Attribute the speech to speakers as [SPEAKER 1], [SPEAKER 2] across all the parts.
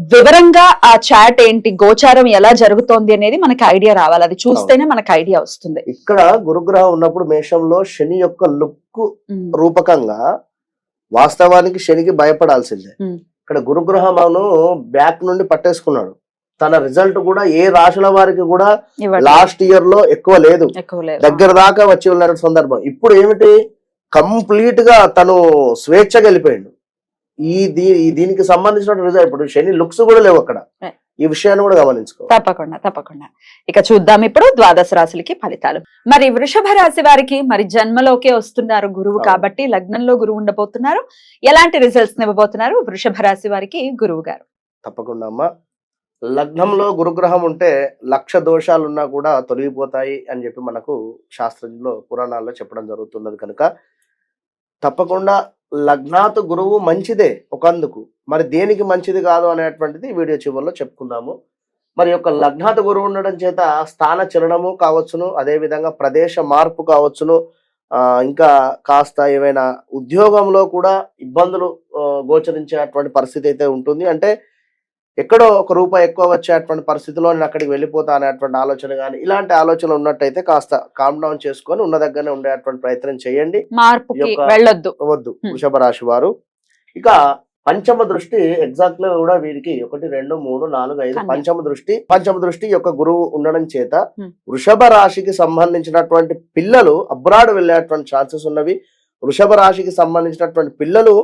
[SPEAKER 1] వివరంగా ఆ చాట్ ఏంటి గోచారం ఎలా జరుగుతోంది అనేది మనకి ఐడియా రావాలి. అది చూస్తేనే మనకి ఐడియా వస్తుంది.
[SPEAKER 2] ఇక్కడ గురుగ్రహం ఉన్నప్పుడు మేషంలో శని యొక్క లుక్ రూపకంగా వాస్తవానికి శనికి భయపడాల్సిందే. ఇక్కడ గురుగ్రహమును బ్యాక్ నుండి పట్టేసుకున్నాడు. తన రిజల్ట్ కూడా ఏ రాశుల వారికి కూడా. లాస్ట్ ఇయర్లో ఎక్కువ లేదు.
[SPEAKER 1] ఎక్కువ లేదు.
[SPEAKER 2] దగ్గర దాకా వచ్చి ఉన్న సందర్భం. ఇప్పుడు ఏమిటి? కంప్లీట్గా తను స్వేచ్ఛగా వెళ్ళిపోయిండు. ఈ దీ దీనికి సంబంధించిన రిజల్ట్ ఇప్పుడు శని లుక్స్ కూడా లేవు అక్కడ. ఈ విషయాన్ని కూడా గమనించుకో.
[SPEAKER 1] తప్పకుండా తప్పకుండా. ఇక చూద్దాం ఇప్పుడు ద్వాదశ రాశులకి ఫలితాలు. మరి వృషభ రాశి వారికి మరి జన్మలోకే వస్తున్నారు గురువు. కాబట్టి లగ్నంలో గురువు ఉండబోతున్నారు. ఎలాంటి రిజల్ట్స్ ఇవ్వబోతున్నారు వృషభ రాశి వారికి గురువు గారు?
[SPEAKER 2] తప్పకుండా అమ్మా. లగ్నంలో గురుగ్రహం ఉంటే లక్ష దోషాలు ఉన్నా కూడా తొలగిపోతాయి అని చెప్పి మనకు శాస్త్రంలో పురాణాల్లో చెప్పడం జరుగుతున్నది కనుక తప్పకుండా లగ్నాతు గురువు మంచిదే ఒకందుకు. మరి దేనికి మంచిది కాదు అనేటువంటిది వీడియో చివరిలో చెప్పుకుందాము. మరి యొక్క లగ్నాత గురువు ఉండడం చేత స్థాన చలనము కావచ్చును అదే విధంగా ప్రదేశ మార్పు కావచ్చును. ఆ, ఇంకా కాస్త ఏమైనా ఉద్యోగంలో కూడా ఇబ్బందులు గోచరించేటువంటి పరిస్థితి అయితే ఉంటుంది. అంటే ఎక్కడో ఒక రూపాయి ఎక్కువ వచ్చేటువంటి పరిస్థితిలో నేను అక్కడికి వెళ్ళిపోతా అనేటువంటి ఆలోచన కానీ ఇలాంటి ఆలోచన ఉన్నట్టయితే కాస్త కామ్ డౌన్ చేసుకొని ఉన్న దగ్గరనే ఉండేటువంటి ప్రయత్నం చేయండి
[SPEAKER 1] వెళ్ళొద్దు
[SPEAKER 2] వద్దు. వృషభ రాశి వారు ఇక పంచమ దృష్టి ఎగ్జాక్ట్గా కూడా వీరికి ఒకటి రెండు మూడు నాలుగు ఐదు. పంచమ దృష్టి పంచమ దృష్టి యొక్క గురువు ఉండడం చేత. వృషభ రాశికి సంబంధించినటువంటి పిల్లలు అబ్రాడ్ వెళ్ళేటువంటి ఛాన్సెస్ ఉన్నవి వృషభ రాశికి సంబంధించినటువంటి పిల్లలు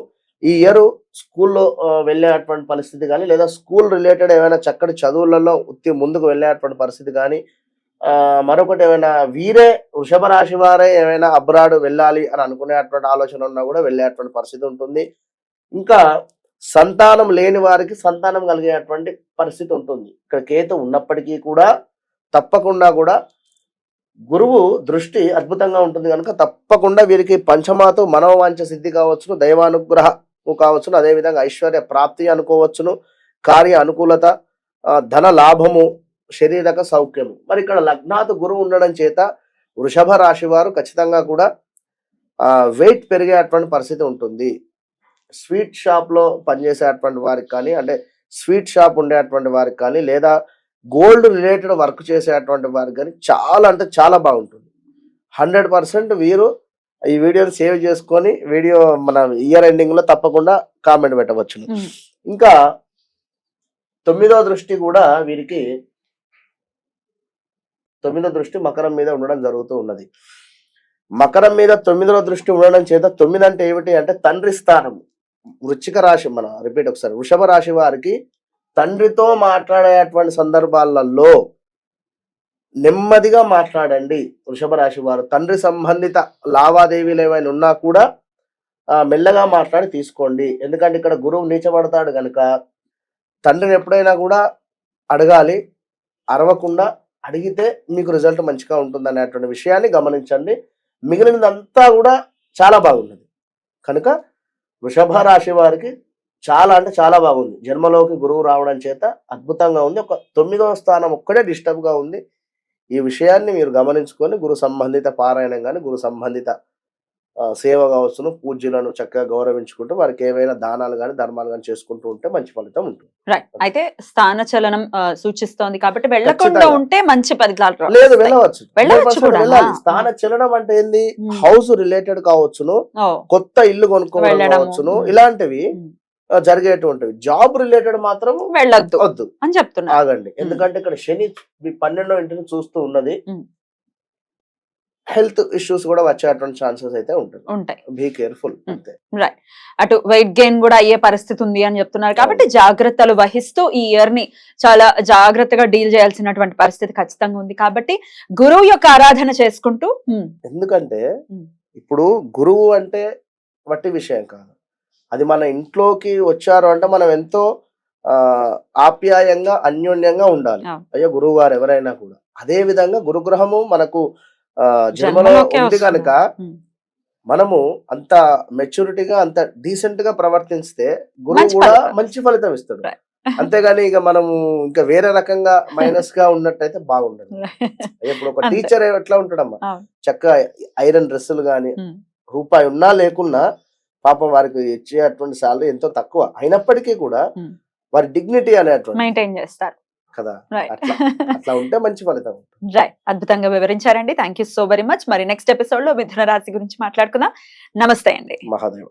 [SPEAKER 2] ఈ ఇయర్ స్కూల్లో వెళ్ళేటువంటి పరిస్థితి కానీ లేదా స్కూల్ రిలేటెడ్ ఏమైనా చక్కటి చదువులలో ఉత్తి ముందుకు వెళ్ళేటువంటి పరిస్థితి కానీ మరొకటి ఏమైనా వీరే వృషభ రాశి వారే ఏమైనా అబ్రాడ్ వెళ్ళాలి అని అనుకునేటువంటి ఆలోచన ఉన్నా కూడా వెళ్ళేటువంటి పరిస్థితి ఉంటుంది. ఇంకా సంతానం లేని వారికి సంతానం కలిగేటువంటి పరిస్థితి ఉంటుంది. ఇక్కడ కేతు ఉన్నప్పటికీ కూడా తప్పకుండా కూడా గురువు దృష్టి అద్భుతంగా ఉంటుంది కనుక తప్పకుండా వీరికి పంచమాతో మనోవాంఛ సిద్ధి కావచ్చును దైవానుగ్రహ కావచ్చును. అదేవిధంగా ఐశ్వర్య ప్రాప్తి అనుకోవచ్చును. కార్య అనుకూలత ధన లాభము శరీరక సౌఖ్యము. మరి ఇక్కడ లగ్నాతు గురువు ఉండడం చేత వృషభ రాశి వారు ఖచ్చితంగా కూడా వెయిట్ పెరిగేటువంటి పరిస్థితి ఉంటుంది. స్వీట్ షాప్లో పనిచేసేటువంటి వారికి కానీ అంటే స్వీట్ షాప్ ఉండేటువంటి వారికి కానీ లేదా గోల్డ్ రిలేటెడ్ వర్క్ చేసేటువంటి వారికి కానీ చాలా అంటే చాలా బాగుంటుంది. హండ్రెడ్ పర్సెంట్ వీరు ఈ వీడియోని సేవ్ చేసుకొని వీడియో మన ఇయర్ ఎండింగ్లో తప్పకుండా కామెంట్ పెట్టవచ్చు. ఇంకా తొమ్మిదో దృష్టి కూడా వీరికి తొమ్మిదో దృష్టి మకరం మీద ఉండడం జరుగుతూ ఉన్నది. మకరం మీద తొమ్మిదో దృష్టి ఉండడం చేత తొమ్మిది అంటే ఏమిటి అంటే తండ్రి స్థానం. వృచ్చిక రాశి మన రిపీట్ ఒకసారి వృషభ రాశి వారికి తండ్రితో మాట్లాడేటువంటి సందర్భాలలో నెమ్మదిగా మాట్లాడండి. వృషభ రాశి వారు తండ్రి సంబంధిత లావాదేవీలు ఏమైనా ఉన్నా కూడా మెల్లగా మాట్లాడి తీసుకోండి. ఎందుకంటే ఇక్కడ గురువు నీచబడతాడు కనుక తండ్రిని ఎప్పుడైనా కూడా అడగాలి. అరవకుండా అడిగితే మీకు రిజల్ట్ మంచిగా ఉంటుంది అనేటువంటి విషయాన్ని గమనించండి. మిగిలినదంతా కూడా చాలా బాగున్నది కనుక వృషభ రాశి వారికి చాలా అంటే చాలా బాగుంది. జన్మలోకి గురువు రావడం చేత అద్భుతంగా ఉంది. ఒక తొమ్మిదవ స్థానం ఒక్కడే డిస్టర్బ్గా ఉంది. ఈ విషయాన్ని మీరు గమనించుకొని గురు సంబంధిత పారాయణం కానీ గురు సంబంధిత సేవ కావచ్చును పూజ్యులను చక్కగా గౌరవించుకుంటూ వారికి ఏవైనా దానాలు కానీ ధర్మాలు కానీ చేసుకుంటూ ఉంటే మంచి ఫలితం ఉంటుంది
[SPEAKER 1] రైట్ అయితే స్థాన చలనం సూచిస్తోంది కాబట్టి వెళ్ళకుండా. ఉంటే మంచి ఫలితాలు
[SPEAKER 2] లేదు. వెళ్ళవచ్చు
[SPEAKER 1] వెళ్ళవచ్చు
[SPEAKER 2] 100%
[SPEAKER 1] కూడా.
[SPEAKER 2] వెళ్ళాలి
[SPEAKER 1] ఆ.
[SPEAKER 2] స్థాన చలనం అంటే ఏంది. హౌస్ రిలేటెడ్ కావచ్చును కొత్త ఇల్లు కొనుక్కోవడం. కావచ్చును. ఇలాంటివి జరిగేటువంటివి. జాబ్ రిలేటెడ్ మాత్రం
[SPEAKER 1] వెళ్ళొద్దు
[SPEAKER 2] వద్దు.
[SPEAKER 1] అని చెప్తున్నా
[SPEAKER 2] ఆగండి. ఎందుకంటే ఇక్కడ శని మీ పన్నెండో ఇంటిని చూస్తూ ఉన్నది. హెల్త్ ఇష్యూస్ కూడా వచ్చేటువంటి ఛాన్సెస్ అయితే ఉంటుంది
[SPEAKER 1] ఉంటాయి.
[SPEAKER 2] Be careful. అంతే.
[SPEAKER 1] అటు వెయిట్ గెయిన్ కూడా అయ్యే పరిస్థితి ఉంది అని చెప్తున్నారు. కాబట్టి జాగ్రత్తలు వహిస్తూ ఈ ఇయర్ని చాలా జాగ్రత్తగా డీల్ చేయాల్సినటువంటి పరిస్థితి ఖచ్చితంగా ఉంది. కాబట్టి గురువు యొక్క ఆరాధన చేసుకుంటూ
[SPEAKER 2] ఎందుకంటే. ఇప్పుడు గురువు అంటే వట్టి విషయం కాదు. అది మన ఇంట్లోకి వచ్చారు అంటే మనం ఎంతో ఆ ఆప్యాయంగా అన్యోన్యంగా ఉండాలి. అయ్యో గురువు గారు ఎవరైనా కూడా అదే విధంగా గురుగ్రహము మనకు జన్మలో ఉంది. కనుక. మనము అంత మెచ్యూరిటీగా అంత డీసెంట్గా ప్రవర్తిస్తే గురువు కూడా. మంచి ఫలితం ఇస్తాడు. అంతేగాని ఇక మనము ఇంకా వేరే రకంగా మైనస్గా ఉన్నట్టయితే బాగుండదు ఇప్పుడు ఒక. టీచర్ ఎట్లా ఉంటాడమ్మా. చక్కగా ఐరన్ డ్రెస్సులు గాని. రూపాయి ఉన్నా లేకున్నా పాపం వారికి ఇచ్చేటువంటి సాలరీ ఎంతో తక్కువ. అయినప్పటికీ కూడా. వారి డిగ్నిటీ అనేటువంటి
[SPEAKER 1] మెయింటైన్ చేస్తారు.
[SPEAKER 2] కదా? అట్లా. ఉంటే మంచి ఫలితం ఉంటుంది.
[SPEAKER 1] రైట్ అద్భుతంగా వివరించారండి. Thank you so very much మరి నెక్స్ట్ ఎపిసోడ్లో మిథున రాశి గురించి మాట్లాడుకుందాం. నమస్తే అండి.
[SPEAKER 2] మహాదేవ్.